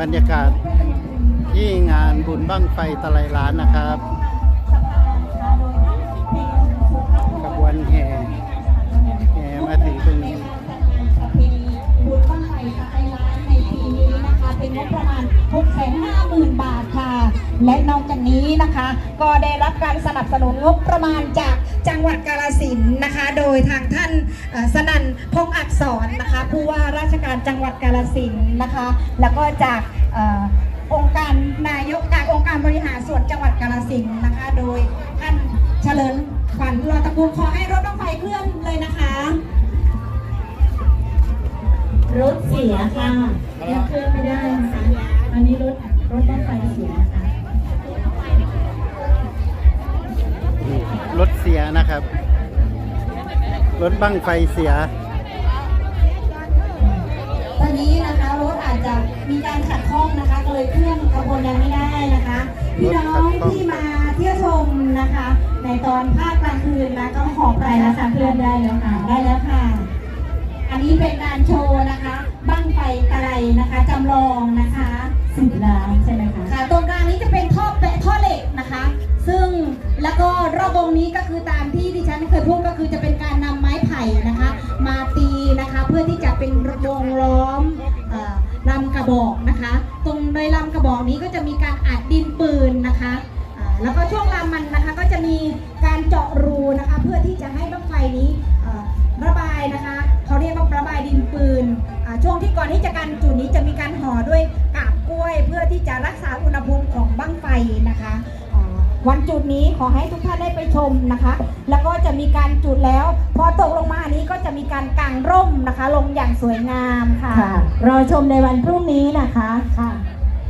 บรรยากาศที่งานบุญบั้งไฟตะไลล้านนะครับขบวนแห่แห่มาถึงตรงนี้บุญบ้างไฟตะไลร้านในปีนี้นะคะเป็นงบประมาณ650,000 บาท และนอกจากนี้นะคะ ก็ได้รับการสนับสนุนงบประมาณจากจังหวัดกาฬสินนะคะ โดยทางท่านสนันพงษ์อักษรนะคะผู้ว่าราชการจังหวัดกาฬสินนะคะ แล้วก็จากองค์การนายกจากองค์การบริหารส่วนจังหวัดกาฬสินนะคะ โดยท่านเฉลิมขวัญรอตะกูลขอให้รถน้องไฟเคลื่อนเลยนะคะ รถเสียค่ะเคลื่อนไม่ได้นะคะ นะครับ รถบั้งไฟเสีย ตอนนี้นะคะรถอาจจะมีการขัดข้องนะคะ ก็เลยเคลื่อนขบวนยังไม่ได้นะคะพี่น้องที่มาเที่ยวชมนะคะ ในตอนภาคกลางคืนนะก็ขอไปแล้วค่ะเคลื่อนได้แล้วค่ะได้แล้วค่ะ อันนี้เป็นการโชว์นะคะ บั้งไฟตะไลนะคะจำลองนะคะสิบล้านใช่ไหมคะ ก็รอบวงนี้ก็คือตามที่ดิฉันเคยพูดก็คือจะเป็นการนำไม้ไผ่นะคะ มาตีนะคะเพื่อที่จะเป็นวงล้อมลำกระบอกนะคะ ตรงโดยลำกระบอกนี้ก็จะมีการอัดดินปืนนะคะแล้วก็ช่วงลำมันนะคะก็จะมีการเจาะรูนะคะ เพื่อที่จะให้บั้งไฟนี้ระบายนะคะเขาเรียกว่าระบายดินปืนช่วงที่ก่อนที่จะกันจุดนี้จะมีการห่อด้วยกาบกล้วย เพื่อที่จะรักษาอุณหภูมิของบั้งไฟนะคะ วันจุดนี้ขอให้ทุกท่านได้ไปชมนะคะ แล้วก็จะมีการจุดแล้วพอตกลงมาอันนี้ก็จะมีการกางร่มนะคะ ลงอย่างสวยงามค่ะ ค่ะรอชมในวันพรุ่งนี้นะคะ ค่ะ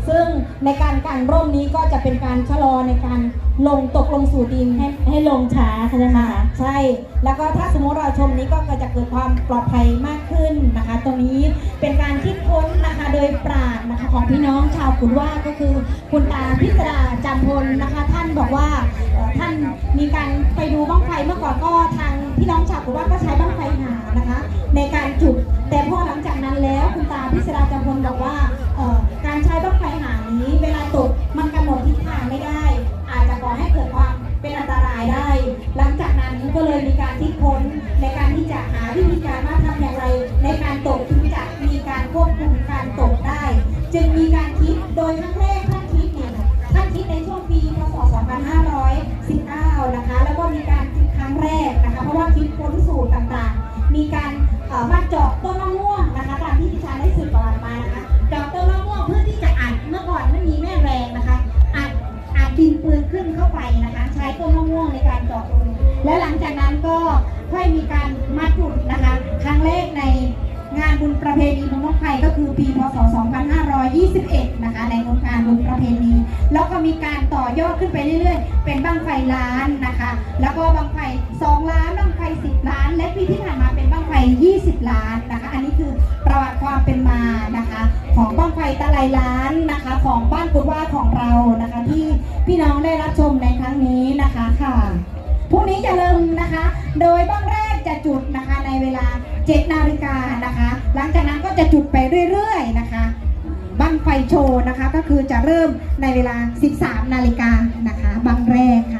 ซึ่งในการกางร่มนี้ก็จะเป็นการชะลอในการ ลงตกลงสู่ดินให้ให้ลงช้าใช่ไหมคะใช่ แล้วก็ถ้าสมมติเราชมนี้ก็จะเกิดความปลอดภัยมากขึ้นนะคะ ตรงนี้เป็นการคิดค้นนะคะโดยปราดนะคะของพี่น้องชาวขุนว่าก็คือคุณตาพิสดาจำพลนะคะ ท่านบอกว่าท่านมีการไปดูบ้างไฟเมื่อก่อนก็ทางพี่น้องชาวขุนว่าก็ใช้บ้างไฟหานะคะ ในการจุดแต่พอ มาเจาะต้นมะม่วงนะคะตามที่ดิฉันได้สืบประวัติมานะคะเจาะต้นมะม่วงเพื่อที่จะอัดเมื่อก่อนไม่มีแม่แรงนะคะอัดอัดดินปืนขึ้นเข้าไปนะคะ ใช้ต้นมะม่วงในการเจาะรูและหลังจากนั้นก็ค่อยมีการมาจุดนะคะครั้งแรกในงานบุญประเพณีบุญบั้งไฟก็คือปีพศ 2521 นะคะ ในงานบุญประเพณี แล้วก็มีการต่อยอดขึ้นไปเรื่อยๆ เป็นบั้งไฟล้านนะคะ แล้วก็บั้งไฟ 2 ล้านบั้งไฟ 10 ล้าน และปีที่ผ่านมาเป็น 20 ล้านนะคะ อันนี้คือประวัติความเป็นมานะคะ ของบั้งไฟตะไลล้านนะคะ ของบ้านกุดว่าของเรานะคะ ที่พี่น้องได้รับชมในครั้งนี้นะคะค่ะพรุ่งนี้จะเริ่มนะคะ โดยบ้างแรกจะจุดนะคะในเวลา 7 นาฬิกานะคะ หลังจากนั้นก็จะจุดไปเรื่อยๆนะคะบั้งไฟโชว์นะคะก็คือจะเริ่มในเวลา 13 นาฬิกานะคะบั้งแรกค่ะ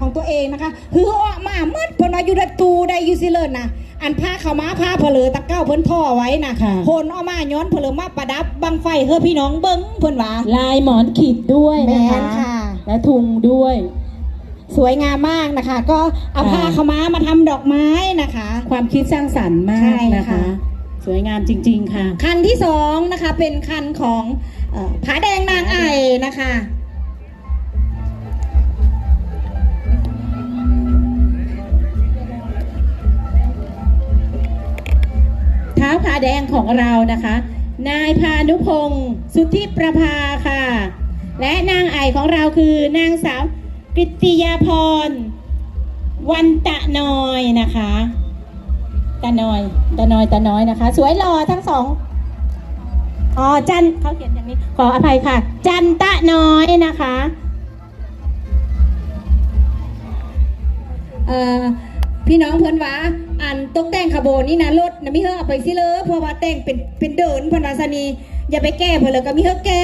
ของตัวเองนะคะคือออกมาเมื่อเพนว่าอยู่ในตูได้อยูซิเลนนะอันผ้าเขาวมาผ้าเพลือตะเก้าเพิ่นพ่อไว้นะค่ะโคนออกมาย้อนเพลือมาประดับบังไฟเฮ้อพี่น้องเบิ้งเพิ่นว่าลายหมอนขีดด้วยแมนะคะนค่ะและทุงด้วยสวยงามมากนะคะ ก็เอาค่ะผ้าเขาวมามาทำดอกไม้นะคะ ความคิดสร้างสรรค์มาใช่กนะค่ะคะ สวยงามจริง ๆ ค่ะ คันที่สองนะคะเป็นคันของเอ่อผาแดงนางไอ่นะคะาผาแดงของเรานะคะ นายพานุพงศ์สุทธิประภาค่ะ และนางไอของเราคือนางสาวกฤติยาพร วันตะนอยนะคะตะนอยตะนอยตะน้อยนะคะ สวยหล่อทั้งสองอ๋อจันเขาเขียนอย่างนี้ ขออภัยค่ะ จันตะน้อยนะคะเอ่อพี่น้องเพื่อนว่า อันตกแต่งขบวนนี่นะรถนะไม่เฮอเอาไปสิเลยเพราะว่าแต่งเป็นเป็นเดินเพนวาสนีอย่าไปแก้เพิ่นเลยก็มีเฮาแก้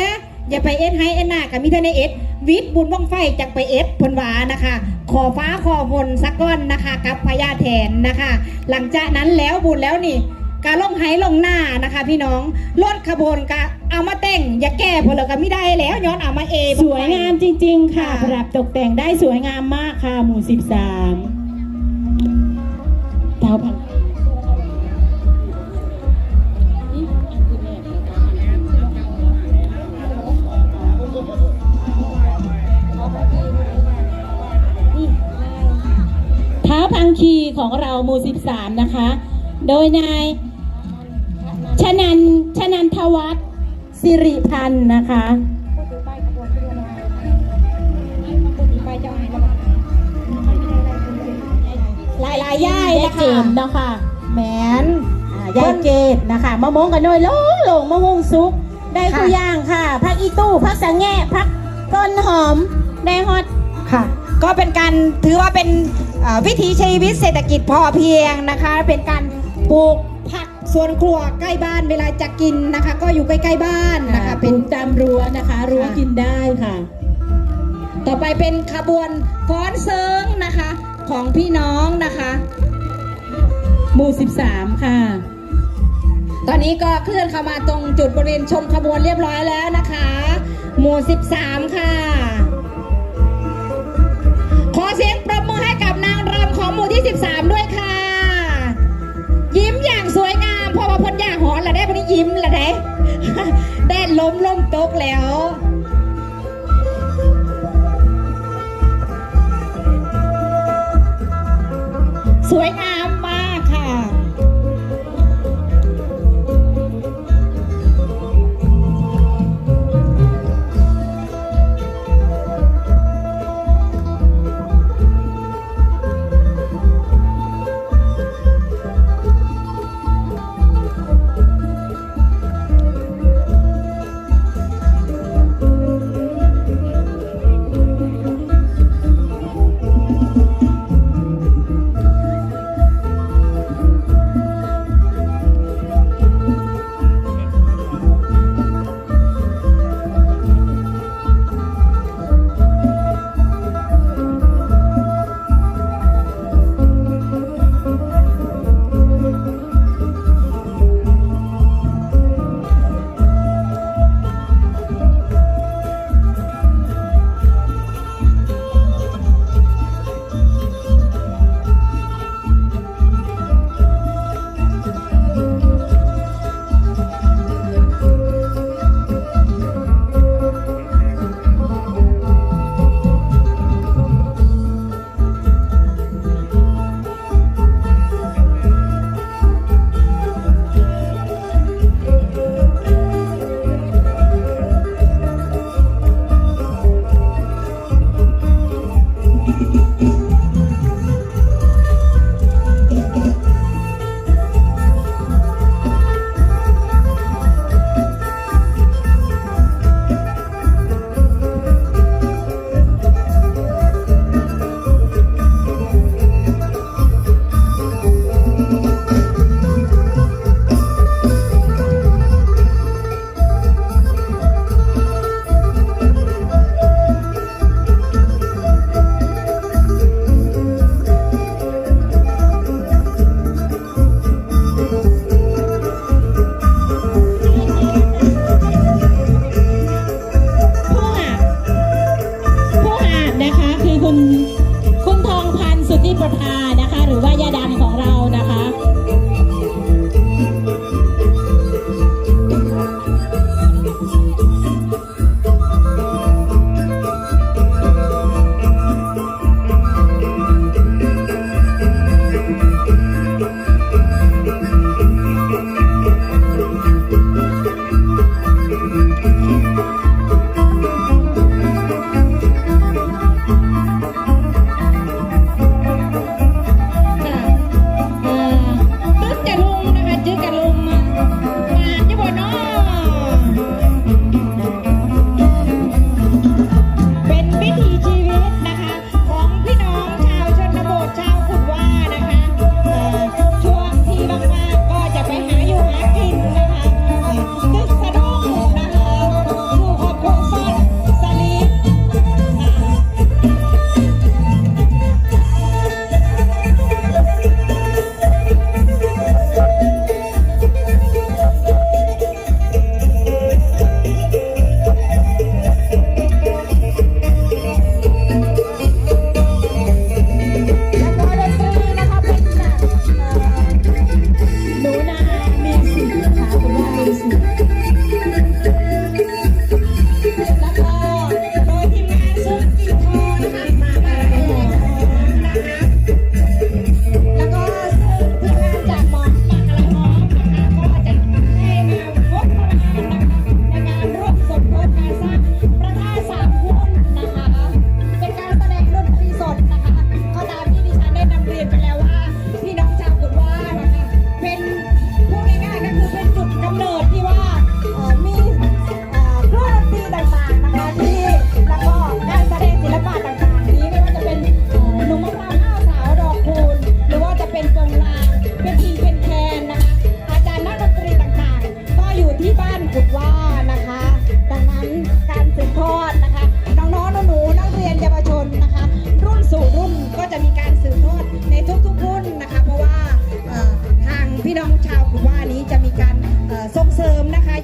อย่าไปเอ็ดให้เอ็ดหน้าก็มีเท่าในเอ็ดวิทย์บุญบ้องไฟจังไปเอ็ดเพิ่นว่านะคะ ขอฟ้าขอฝนสักก้อนนะคะ กับพญาแทนนะคะ หลังจากนั้นแล้วบุญแล้วนี่การลงไห้ลงหน้านะคะ พี่น้องรถขบวนก็เอามาแต่งอย่าแก้เพิ่นเลยก็ไม่ได้แล้วย้อนเอามาเอสวยงามจริงๆค่ะค่ะ ประดับตกแต่งได้สวยงามมากค่ะ หมู่ 13 เท้าพันท้าพังคีของเราหมู่13 นะคะ โดยนายชนันชนันทวัฒน์สิริพันธ์นะคะ หลายหลายๆย่ายแยนะกเจคะมส์เนาะค่ะแมนอ่ายายเกตนะคะมะม่วงกันหน่อยโลงโลงมะม่วงซุก ได้ค่ะ ทุกอย่างค่ะพักอีตู้พักสังแง่พักต้นหอมได้ฮอต ค่ะ ก็เป็นการถือว่าเป็นเอ่อวิถีชีวิตเศรษฐกิจพอเพียงนะคะ เป็นการปลูกผักสวนครัวใกล้บ้านเวลาจะกินนะคะ ก็อยู่ใกล้ๆบ้านนะคะ เป็เป็นน ตามรั้วนะคะรั้วค่ะ กินได้ค่ะ ต่อไปเป็นขบวนฟ้อนเซิงนะคะ ของพี่น้องนะคะ หมู่ 13 ค่ะ ตอนนี้ก็เคลื่อนเข้ามาตรงจุดบริเวณชมขบวนเรียบร้อยแล้วนะคะ หมู่ 13 ค่ะ ขอเสียงปรบมือให้กับนางรำของหมู่ที่ 13 ด้วยค่ะ ยิ้มอย่างสวยงามพราะว่าพ้นยาหอนละได้วันนี้ยิ้มละได้แดดล้มล้มตกแล้ว